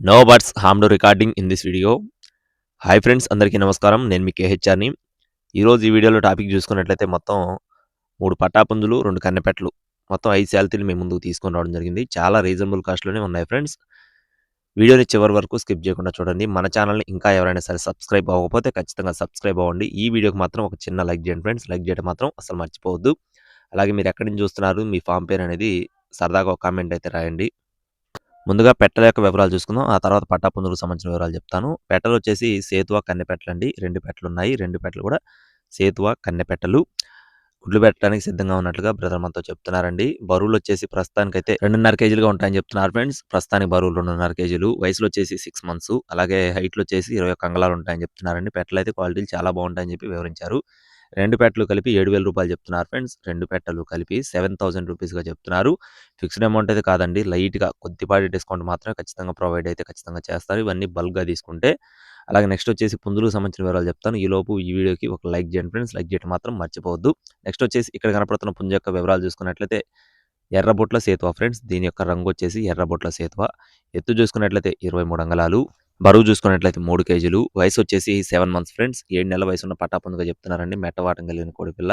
No birds harm recording in this video hi friends అందరికీ నమస్కారం. నేను మీ కేహెచ్ఆర్ని ఈరోజు ఈ వీడియోలో టాపిక్ చూసుకున్నట్లయితే మొత్తం మూడు పట్టాపుంజులు రెండు కన్నెపెట్లు. మొత్తం ఐదు శాలతీలు మేము ముందుకు తీసుకొని రావడం జరిగింది. చాలా రీజనబుల్ కాస్ట్లోనే ఉన్నాయి ఫ్రెండ్స్ వీడియోని చివరి వరకు స్కిప్ చేయకుండా చూడండి. మన ఛానల్ని ఇంకా ఎవరైనా సరే సబ్స్క్రైబ్ అవ్వకపోతే ఖచ్చితంగా సబ్స్క్రైబ్ అవ్వండి. ఈ వీడియోకి మాత్రం ఒక చిన్న లైక్ చేయండి ఫ్రెండ్స్ లైక్ చేయడం మాత్రం అసలు మర్చిపోవద్దు. అలాగే మీరు ఎక్కడి నుంచి చూస్తున్నారు మీ ఫామ్ పేరు అనేది సరదాగా ఒక కామెంట్ అయితే రాయండి. ముందుగా పెట్టల యొక్క వివరాలు చూసుకుందాం. ఆ తర్వాత పట్టా పట్టాపుందులకు సంబంధించిన వివరాలు చెప్తాను. పెట్టలు వచ్చేసి సేతువా కన్నెపెట్టలు అండి. రెండు పెట్టలు ఉన్నాయి. రెండు పెట్టలు కూడా సేతువ కన్నెపెట్టలు గుడ్లు పెట్టడానికి సిద్ధంగా ఉన్నట్లుగా బ్రదర్ మనతో చెప్తున్నారండి. బరువులు వచ్చేసి ప్రస్తుతానికి అయితే రెండున్నర కేజీలుగా ఉంటాయని చెప్తున్నారు ఫ్రెండ్స్. ప్రస్తుతానికి బరువులు రెండున్నర కేజీలు. వయసులో వచ్చేసి సిక్స్ మంత్స్. అలాగే హైట్లో వచ్చేసి ఇరవై అంగళాలు ఉంటాయని చెప్తున్నారండి. పెట్టలు అయితే క్వాలిటీలు చాలా బాగుంటాయని చెప్పి వివరించారు. రెండు పెట్టలు కలిపి ఏడు వేల రూపాయలు చెప్తున్నారు ఫ్రెండ్స్. రెండు పెట్టలు కలిపి సెవెన్ థౌసండ్ రూపీస్గా చెప్తున్నారు. ఫిక్స్డ్ అమౌంట్ అయితే కాదండి. లైట్గా కొద్దిపాటి డిస్కౌంట్ మాత్రమే ఖచ్చితంగా ప్రొవైడ్ అయితే ఖచ్చితంగా చేస్తారు. ఇవన్నీ బల్క్గా తీసుకుంటే అలాగే నెక్స్ట్ వచ్చేసి పుందులకు సంబంధించిన వివరాలు చెప్తాను. ఈ లోపు ఈ వీడియోకి ఒక లైక్ చేయండి ఫ్రెండ్స్. లైక్ చేయడం మాత్రం మర్చిపోవద్దు. నెక్స్ట్ వచ్చేసి ఇక్కడ కనపడుతున్న పుంజు యొక్క వివరాలు చూసుకున్నట్లయితే ఎర్రబొట్ల సేతువ ఫ్రెండ్స్. దీని యొక్క రంగు వచ్చేసి ఎర్రబొట్ల సేతువ. ఎత్తు చూసుకున్నట్లయితే ఇరవై మూడు అంగళాలు. బరువు చూసుకున్నట్లయితే మూడు కేజీలు. వయసు వచ్చేసి సెవెన్ మంత్స్ ఫ్రెండ్స్. ఏడు నెలల వయసు ఉన్న పట్టాపందుగా చెప్తున్నారండి. మెట్ట వాటం కలిగిన కోడిపిల్ల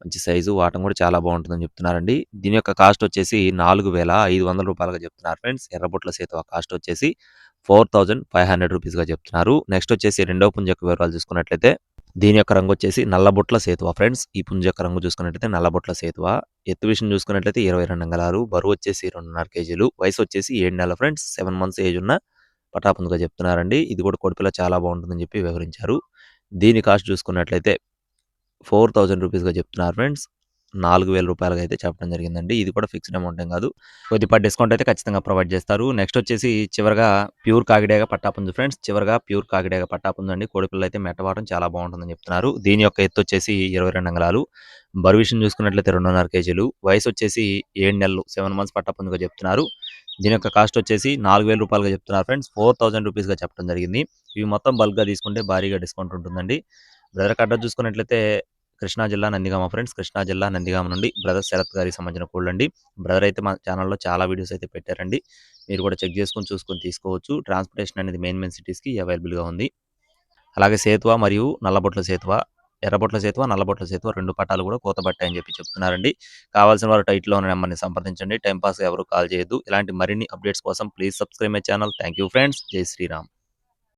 మంచి సైజు వాటం కూడా చాలా బాగుంటుందని చెప్తున్నారండి. దీని యొక్క కాస్ట్ వచ్చేసి నాలుగు వేల ఐదు వందల రూపాయలుగా చెప్తున్నారు ఫ్రెండ్స్. ఎర్రబొట్ల సేతువ కాస్ట్ వచ్చేసి ఫోర్ థౌజండ్ ఫైవ్ హండ్రెడ్ రూపీస్గా చెప్తున్నారు. నెక్స్ట్ వచ్చేసి రెండవ పుంజ యొక్క వివరాలు చూసుకున్నట్లయితే దీని యొక్క రంగు వచ్చేసి నల్లబొట్ల సేతువ ఫ్రెండ్స్? ఈ పుంజ యొక్క రంగు చూసుకున్నట్లయితే నల్లబొట్ల సేతువ. ఎత్తు విషయం చూసుకున్నట్లయితే ఇరవై రెండు అంగలారు బరువు వచ్చేసి రెండున్నర కేజీలు. వయసు వచ్చేసి ఏడు నెలల ఫ్రెండ్స్. సెవెన్ మంత్స్ ఏజ్ ఉన్న పటాపుందుగా చెప్తున్నారండి. ఇది కూడా కొడిపిల్ల చాలా బాగుంటుందని చెప్పి వివరించారు. దీని కాస్ట్ చూసుకున్నట్లయితే ఫోర్ థౌజండ్ రూపీస్గా చెప్తున్నారు ఫ్రెండ్స్. నాలుగు వేల రూపాయలుగా అయితే చెప్పడం జరిగిందండి. ఇది కూడా ఫిక్స్డ్ అమౌంట్ ఏం కాదు. కొద్దిపాటి డిస్కౌంట్ అయితే ఖచ్చితంగా ప్రొవైడ్ చేస్తారు. నెక్స్ట్ వచ్చేసి చివరిగా ప్యూర్ కాకిడేగా పట్టాపుంజు ఫ్రెండ్స్ చివరిగా ప్యూర్ కాకిడేగ పట్టాపుంజు అండి. కోడిపిల్ల అయితే మెట్టవాటం చాలా బాగుంటుందని చెప్తున్నారు. దీని యొక్క ఎత్తు వచ్చేసి ఇరవై రెండు అంగళాలు. బరువు విషయం చూసుకున్నట్లయితే రెండున్నర కేజీలు. వయసు వచ్చేసి ఏడు నెలలు సెవెన్ మంత్స్ పట్టాపుంజుగా చెప్తున్నారు. దీని యొక్క కాస్ట్ వచ్చేసి నాలుగు వేల రూపాయలుగా చెప్తున్నారు ఫ్రెండ్స్. ఫోర్ థౌసండ్ రూపీస్గా చెప్పడం జరిగింది. ఇవి మొత్తం బల్క్గా తీసుకుంటే భారీగా డిస్కౌంట్ ఉంటుందండి. బ్రదర్ కట్ట చూసుకున్నట్లయితే కృష్ణా జిల్లా నందిగామ ఫ్రెండ్స్. కృష్ణా జిల్లా నందిగామ నుండి బ్రదర్ శరత్ గారికి సంబంధించిన కోళ్ళు అండి బ్రదర్ అయితే మా ఛానల్లో చాలా వీడియోస్ అయితే పెట్టారండి. మీరు కూడా చెక్ చేసుకొని చూసుకొని తీసుకోవచ్చు. ట్రాన్స్పోర్టేషన్ అనేది మెయిన్ మెయిన్ సిటీస్కి అవైలబుల్గా ఉంది. అలాగే సేతువ మరియు నల్లబొట్ల సేతువ ఎర్రబొట్ల సేతువ నల్లబొట్ల సేతువ రెండు పట్టాలు కూడా కోతబట్టాయని చెప్పి చెప్తున్నారండి. కావాల్సిన వారు టైట్లో ఉన్న నెంబర్ని సంప్రదించండి. టైంపాస్ ఎవరు కాల్ చేయొద్దు. ఇలాంటి మరిన్ని అప్డేట్స్ కోసం please subscribe my channel. Thank you friends. జై శ్రీరామ్.